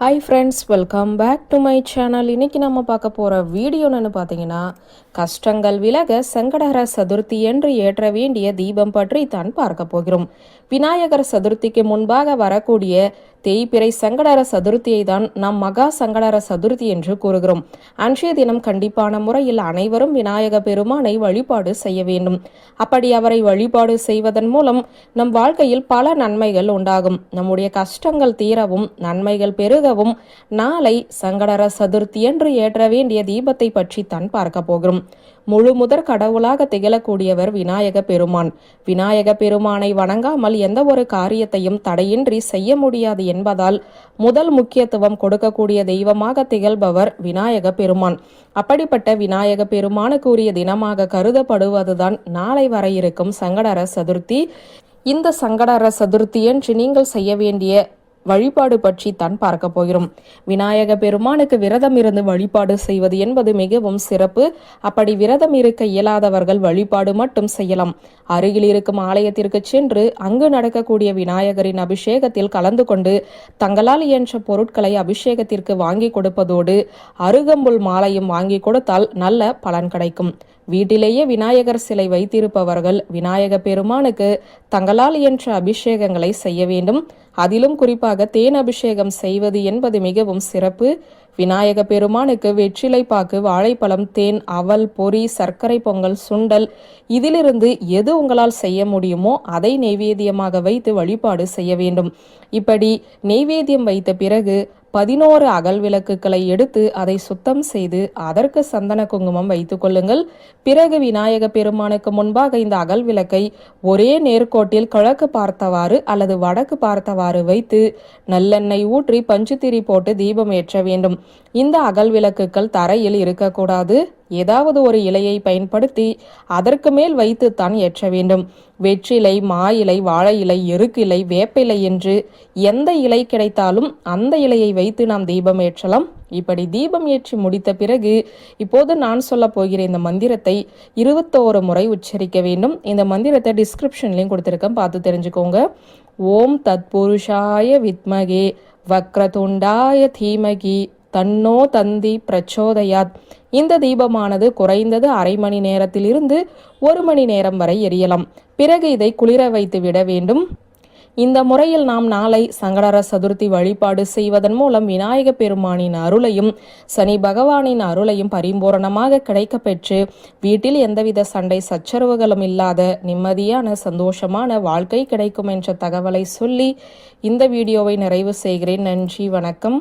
Hi friends welcome back to my channel இன்னைக்கு நம்ம பார்க்க போகிற வீடியோன்னு பார்த்தீங்கன்னா கஷ்டங்கள் விலக சங்கடஹர சதுர்த்தி என்று ஏற்ற வேண்டிய தீபம் பற்றி தான் பார்க்க போகிறோம். விநாயகர் சதுர்த்திக்கு முன்பாக வரக்கூடிய தேய்பிறை சங்கடர சதுர்த்தியை தான் நாம் மகா சங்கடர சதுர்த்தி என்று கூறுகிறோம். அன்றைய தினம் கண்டிப்பான முறையில் அனைவரும் விநாயக பெருமானை வழிபாடு செய்ய வேண்டும். அப்படி அவரை வழிபாடு செய்வதன் மூலம் நம் வாழ்க்கையில் பல நன்மைகள் உண்டாகும். நம்முடைய கஷ்டங்கள் தீரவும் நன்மைகள் பெருகவும் நாளை சங்கடர சதுர்த்தி என்று ஏற்ற வேண்டிய தீபத்தை பற்றி தான் பார்க்க போகிறோம். முழு முதற் கடவுளாக திகழக்கூடியவர் விநாயக பெருமான். விநாயக பெருமானை வணங்காமல் எந்த ஒரு காரியத்தையும் தடையின்றி செய்ய முடியாது என்பதால் முதல் முக்கியத்துவம் கொடுக்கக்கூடிய தெய்வமாக திகழ்பவர் விநாயக பெருமான். அப்படிப்பட்ட விநாயக பெருமானுக்குரிய தினமாக கருதப்படுவதுதான் நாளை வர இருக்கும் சங்கடர சதுர்த்தி இந்த சங்கடர சதுர்த்தியன்று நீங்கள் செய்ய வேண்டிய வழிபாடு பற்றி தான் பார்க்க போகிறோம். விநாயக பெருமானுக்கு விரதம் இருந்து வழிபாடு செய்வது என்பது மிகவும் சிறப்பு. அப்படி விரதம் இருக்க இயலாதவர்கள் வழிபாடு மட்டும் செய்யலாம். அருகில் இருக்கும் ஆலயத்திற்கு சென்று அங்கு நடக்கக்கூடிய விநாயகரின் அபிஷேகத்தில் கலந்து கொண்டு தங்களால் இயன்ற பொருட்களை அபிஷேகத்திற்கு வாங்கி கொடுப்பதோடு அருகம்புல் மாலையும் வாங்கி கொடுத்தால் நல்ல பலன் கிடைக்கும். வீட்டிலேயே விநாயகர் சிலை வைத்திருப்பவர்கள் விநாயக பெருமானுக்கு தங்களால் என்ற அபிஷேகங்களை செய்ய வேண்டும். அதிலும் குறிப்பாக தேன் அபிஷேகம் செய்வது என்பது மிகவும் சிறப்பு. விநாயக பெருமானுக்கு வெற்றிலை பாக்கு வாழைப்பழம் தேன் அவல் பொரி சர்க்கரை பொங்கல் சுண்டல் இதிலிருந்து எது உங்களால் செய்ய முடியுமோ அதை நெய்வேத்தியமாக வைத்து வழிபாடு செய்ய வேண்டும். இப்படி நெய்வேத்தியம் வைத்த பிறகு பதினோரு அகல் விளக்குகளை எடுத்து அதை சுத்தம் செய்து அதற்கு சந்தன குங்குமம் வைத்துக் கொள்ளுங்கள். பிறகு விநாயக பெருமானுக்கு முன்பாக இந்த அகல் விளக்கை ஒரே நேர்கோட்டில் கிழக்கு பார்த்தவாறு அல்லது வடக்கு பார்த்தவாறு வைத்து நல்லெண்ணெய் ஊற்றி பஞ்சுத்திரி போட்டு தீபம் ஏற்ற வேண்டும். இந்த அகல் விளக்குகள் தரையில் இருக்கக்கூடாது. ஏதாவது ஒரு இலையை பயன்படுத்தி அதற்கு மேல் வைத்துத்தான் ஏற்ற வேண்டும். வெற்றிலை மா இலை வாழை இலை எருக்கிலை வேப்பிலை என்று எந்த இலை கிடைத்தாலும் அந்த இலையை வைத்து நாம் தீபம் ஏற்றலாம். இப்படி தீபம் ஏற்றி முடித்த பிறகு இப்போது நான் சொல்ல போகிற இந்த மந்திரத்தை இருபத்தோரு முறை உச்சரிக்க வேண்டும். இந்த மந்திரத்தை டிஸ்கிரிப்ஷன்லையும் கொடுத்துருக்கேன். பார்த்து தெரிஞ்சுக்கோங்க. ஓம் தத்புருஷாய வித்மகே வக்ரதுண்டாய தீமகி தன்னோ தந்தி பிரச்சோதயாத். இந்த தீபமானது குறைந்தது அரை மணி நேரத்திலிருந்து ஒரு மணி நேரம் வரை எரியலாம். பிறகு இதை குளிர வைத்து விட வேண்டும். இந்த முறையில் நாம் நாளை சங்கடர சதுர்த்தி வழிபாடு செய்வதன் மூலம் விநாயக பெருமானின் அருளையும் சனி பகவானின் அருளையும் பரிபூரணமாக கிடைக்க பெற்று வீட்டில் எந்தவித சண்டை சச்சரவுகளும் இல்லாத நிம்மதியான சந்தோஷமான வாழ்க்கை கிடைக்கும் என்ற தகவலை சொல்லி இந்த வீடியோவை நிறைவு செய்கிறேன். நன்றி வணக்கம்.